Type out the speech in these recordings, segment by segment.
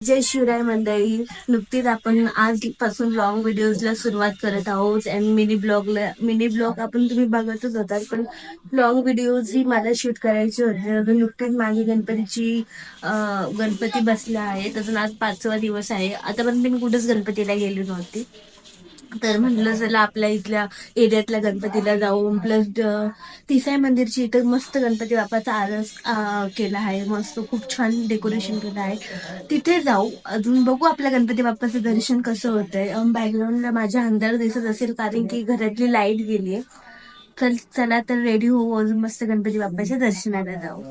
जय शिवराय मंडळी. नुकतीच आपण आजपासून लॉंग व्हिडिओजला सुरुवात करत आहोत अँड मिनी ब्लॉगला मिनी ब्लॉग आपण तुम्ही बघतच होता पण लॉंग व्हिडिओज ही मला शूट करायची होते. अजून नुकतीच माझी गणपतीची गणपती बसला आहे. अजून आज पाचवा दिवस आहे. आतापर्यंत मी कुठेच गणपतीला गेली नव्हती. तर म्हटलं चला आपल्या इथल्या एरियातल्या गणपतीला जाऊ प्लस तिसाई मंदिरची इथं मस्त गणपती बाप्पाचा आरस केला आहे. मस्त खूप छान डेकोरेशन केलं आहे. तिथे जाऊ. अजून बघू आपल्या गणपती बाप्पाचं दर्शन कसं होतंय. बॅकग्राऊंडला माझ्या अंधार दिसत असेल कारण की घरातली लाइट गेली आहे तर चला तर रेडी होऊ. अजून मस्त गणपती बाप्पाच्या दर्शनाला जाऊ.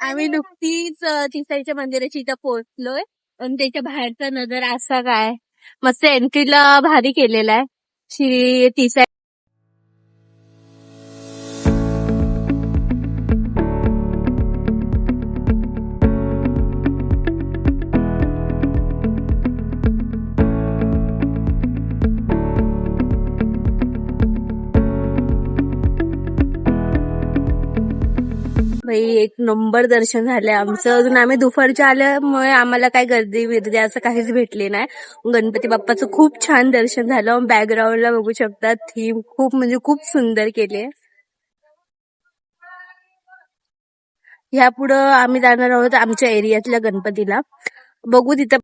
आम्ही नुकतीच तिसाईच्या मंदिराची इथं पोहोचलोय. आणि त्याच्या बाहेरचा नजर असा काय? मस्त एंट्रीला भारी केलेला आहे. श्री तिसा बाई एक नंबर दर्शन झालंय आमचं. अजून आम्ही दुपारच्या आल्यामुळे आम्हाला काय गर्दी बिर्दी असं काहीच भेटली नाही. गणपती बाप्पाचं खूप छान दर्शन झालं. बॅकग्राऊंडला बघू शकता. थीम खूप म्हणजे खूप सुंदर केली. ह्या पुढं आम्ही जाणार आहोत आमच्या एरियातल्या गणपतीला. बघू तिथं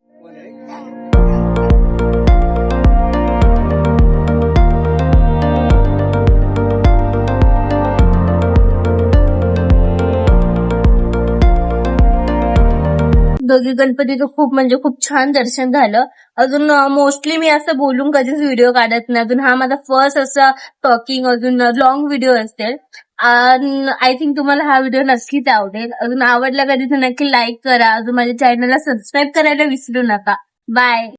दोघी गणपतीचं खूप म्हणजे खूप छान दर्शन झालं. अजून मोस्टली मी असं बोलून कधीच व्हिडिओ काढत नाही. अजून हा माझा फर्स्ट असा टॉकिंग अजून लॉंग व्हिडिओ असेल आय थिंक तुम्हाला हा व्हिडिओ नक्कीच आवडेल. अजून आवडला कधी तर नक्की लाईक करा. अजून माझ्या चॅनलला सबस्क्राईब करायला विसरू नका. बाय